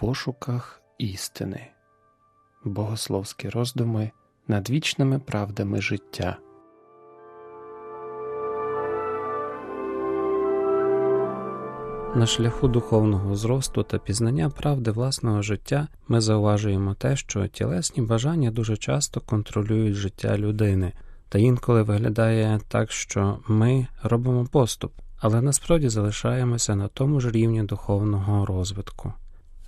пошуках істини, богословські роздуми над вічними правдами життя. На шляху духовного зросту та пізнання правди власного життя ми зауважуємо те, що тілесні бажання дуже часто контролюють життя людини, та інколи виглядає так, що ми робимо поступ, але насправді залишаємося на тому ж рівні духовного розвитку.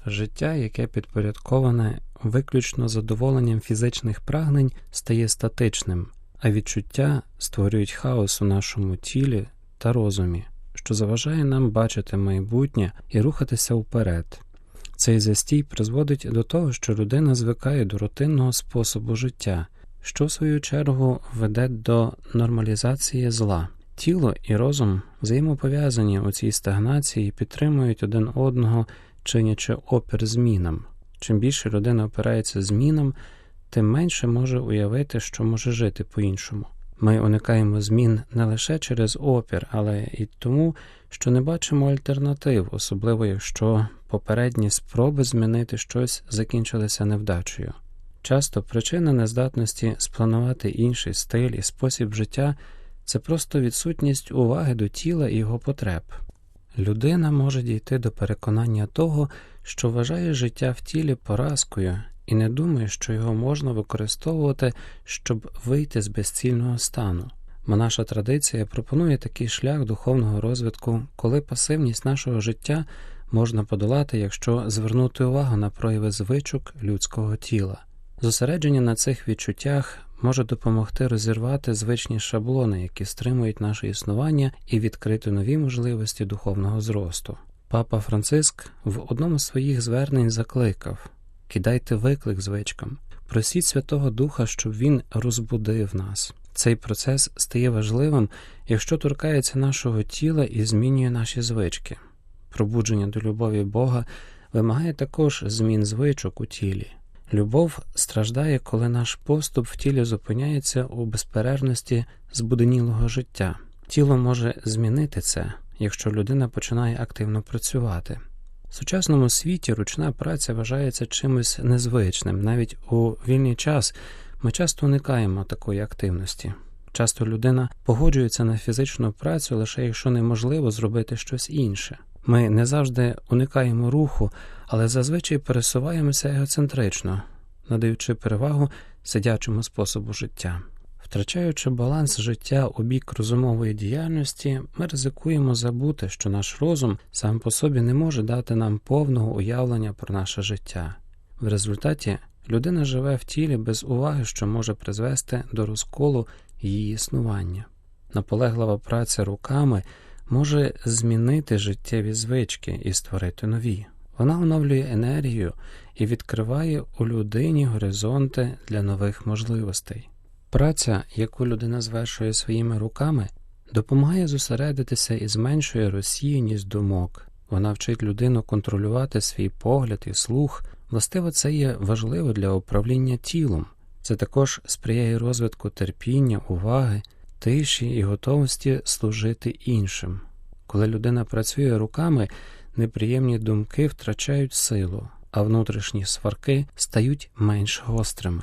Життя, яке підпорядковане виключно задоволенням фізичних прагнень, стає статичним, а відчуття створюють хаос у нашому тілі та розумі, що заважає нам бачити майбутнє і рухатися вперед. Цей застій призводить до того, що людина звикає до рутинного способу життя, що в свою чергу веде до нормалізації зла. Тіло і розум взаємопов'язані у цій стагнації підтримують один одного чинячи опір змінам. Чим більше людина опирається змінам, тим менше може уявити, що може жити по-іншому. Ми уникаємо змін не лише через опір, але й тому, що не бачимо альтернатив, особливо якщо попередні спроби змінити щось закінчилися невдачею. Часто причина нездатності спланувати інший стиль і спосіб життя це просто відсутність уваги до тіла і його потреб. Людина може дійти до переконання того, що вважає життя в тілі поразкою і не думає, що його можна використовувати, щоб вийти з безцільного стану. Бо наша традиція пропонує такий шлях духовного розвитку, коли пасивність нашого життя можна подолати, якщо звернути увагу на прояви звичок людського тіла. Зосередження на цих відчуттях може допомогти розірвати звичні шаблони, які стримують наше існування і відкрити нові можливості духовного зросту. Папа Франциск в одному з своїх звернень закликав кидайте виклик звичкам, просіть Святого Духа, щоб він розбудив нас. Цей процес стає важливим, якщо торкається нашого тіла і змінює наші звички. Пробудження до любові Бога вимагає також змін звичок у тілі. Любов страждає, коли наш поступ в тілі зупиняється у безперервності збуденілого життя. Тіло може змінити це, якщо людина починає активно працювати. В сучасному світі ручна праця вважається чимось незвичним. Навіть у вільний час ми часто уникаємо такої активності. Часто людина погоджується на фізичну працю лише якщо неможливо зробити щось інше. Ми не завжди уникаємо руху, але зазвичай пересуваємося егоцентрично, надаючи перевагу сидячому способу життя. Втрачаючи баланс життя у бік розумової діяльності, ми ризикуємо забути, що наш розум сам по собі не може дати нам повного уявлення про наше життя. В результаті людина живе в тілі без уваги, що може призвести до розколу її існування. Наполеглива праця руками може змінити життєві звички і створити нові. Вона оновлює енергію і відкриває у людині горизонти для нових можливостей. Праця, яку людина звершує своїми руками, допомагає зосередитися і зменшує розсіяність думок. Вона вчить людину контролювати свій погляд і слух. Властиво, це є важливо для управління тілом. Це також сприяє розвитку терпіння, уваги, тиші і готовності служити іншим. Коли людина працює руками, неприємні думки втрачають силу, а внутрішні сварки стають менш гострими.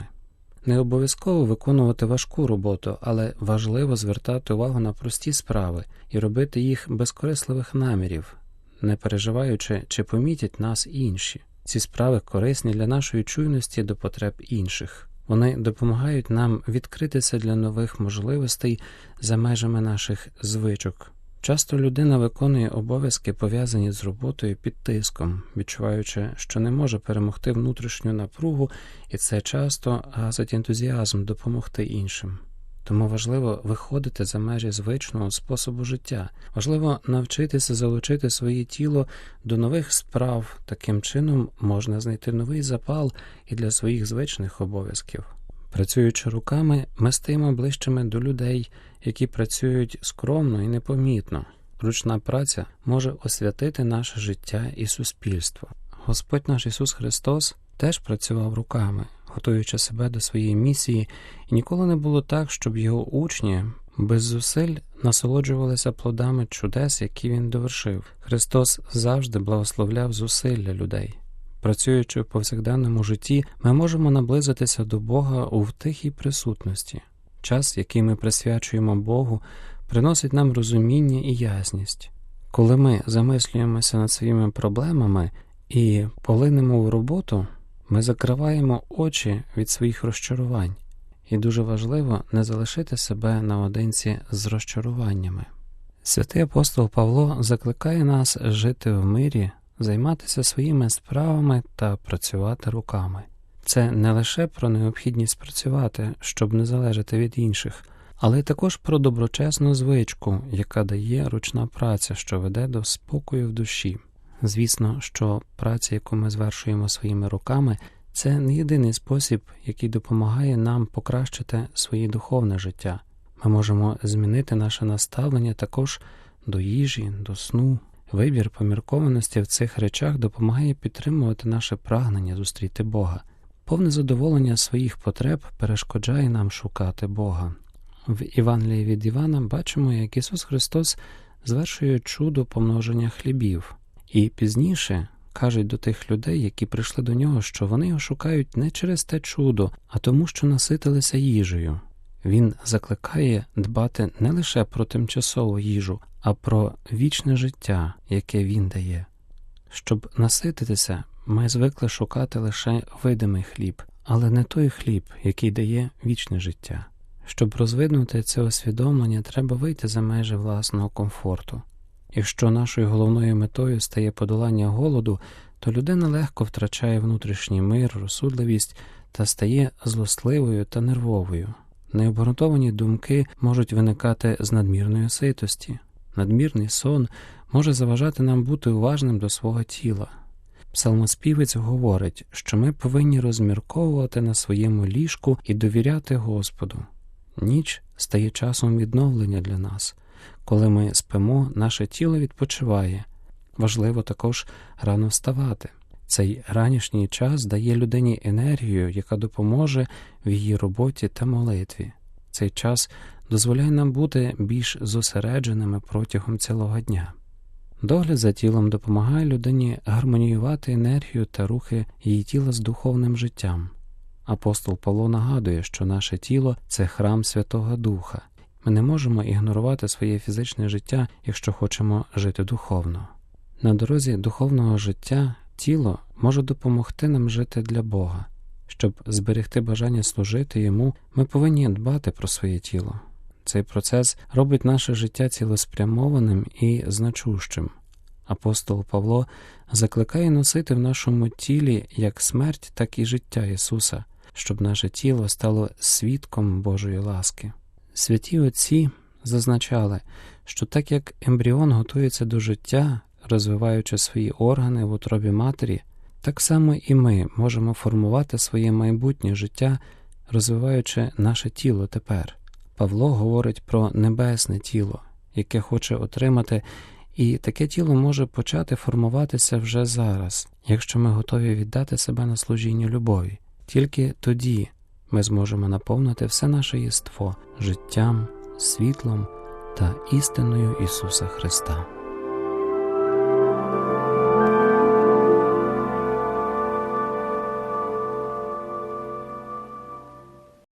Не обов'язково виконувати важку роботу, але важливо звертати увагу на прості справи і робити їх без корисливих намірів, не переживаючи, чи помітять нас інші. Ці справи корисні для нашої чуйності до потреб інших. Вони допомагають нам відкритися для нових можливостей за межами наших звичок. Часто людина виконує обов'язки, пов'язані з роботою під тиском, відчуваючи, що не може перемогти внутрішню напругу, і це часто гасить ентузіазм допомогти іншим. Тому важливо виходити за межі звичного способу життя, важливо навчитися залучити своє тіло до нових справ. Таким чином можна знайти новий запал і для своїх звичних обов'язків. Працюючи руками, ми стаємо ближчими до людей, які працюють скромно і непомітно. Ручна праця може освятити наше життя і суспільство. Господь наш Ісус Христос теж працював руками, готуючи себе до своєї місії, і ніколи не було так, щоб його учні без зусиль насолоджувалися плодами чудес, які він довершив. Христос завжди благословляв зусилля людей. Працюючи в повсякденному житті, ми можемо наблизитися до Бога у втихій присутності. Час, який ми присвячуємо Богу, приносить нам розуміння і ясність. Коли ми замислюємося над своїми проблемами і полинемо в роботу, ми закриваємо очі від своїх розчарувань, і дуже важливо не залишити себе наодинці з розчаруваннями. Святий апостол Павло закликає нас жити в мирі, займатися своїми справами та працювати руками. Це не лише про необхідність працювати, щоб не залежати від інших, але також про доброчесну звичку, яка дає ручна праця, що веде до спокою в душі. Звісно, що праця, яку ми звершуємо своїми руками, це не єдиний спосіб, який допомагає нам покращити своє духовне життя. Ми можемо змінити наше наставлення також до їжі, до сну. Вибір поміркованості в цих речах допомагає підтримувати наше прагнення зустріти Бога. Повне задоволення своїх потреб перешкоджає нам шукати Бога. В Івангелії від Івана бачимо, як Ісус Христос звершує чудо помноження хлібів, і пізніше кажуть до тих людей, які прийшли до нього, що вони його шукають не через те чудо, а тому, що наситилися їжею. Він закликає дбати не лише про тимчасову їжу, а про вічне життя, яке він дає. Щоб насититися, ми звикли шукати лише видимий хліб, але не той хліб, який дає вічне життя. Щоб розвинути це усвідомлення, треба вийти за межі власного комфорту. Якщо нашою головною метою стає подолання голоду, то людина легко втрачає внутрішній мир, розсудливість та стає злосливою та нервовою. Необґрунтовані думки можуть виникати з надмірної ситості. Надмірний сон може заважати нам бути уважним до свого тіла. Псалмоспівець говорить, що ми повинні розмірковувати на своєму ліжку і довіряти Господу. Ніч стає часом відновлення для нас. Коли ми спимо, наше тіло відпочиває. Важливо також рано вставати. Цей ранішній час дає людині енергію, яка допоможе в її роботі та молитві. Цей час дозволяє нам бути більш зосередженими протягом цілого дня. Догляд за тілом допомагає людині гармоніювати енергію та рухи її тіла з духовним життям. Апостол Павло нагадує, що наше тіло це храм Святого Духа. Ми не можемо ігнорувати своє фізичне життя, якщо хочемо жити духовно. На дорозі духовного життя тіло може допомогти нам жити для Бога. Щоб зберегти бажання служити йому, ми повинні дбати про своє тіло. Цей процес робить наше життя цілеспрямованим і значущим. Апостол Павло закликає носити в нашому тілі як смерть, так і життя Ісуса, щоб наше тіло стало свідком Божої ласки. Святі Отці зазначали, що так як ембріон готується до життя, розвиваючи свої органи в утробі матері, так само і ми можемо формувати своє майбутнє життя, розвиваючи наше тіло тепер. Павло говорить про небесне тіло, яке хоче отримати, і таке тіло може почати формуватися вже зараз, якщо ми готові віддати себе на служіння любові. Тільки тоді ми зможемо наповнити все наше єство життям, світлом та істиною Ісуса Христа.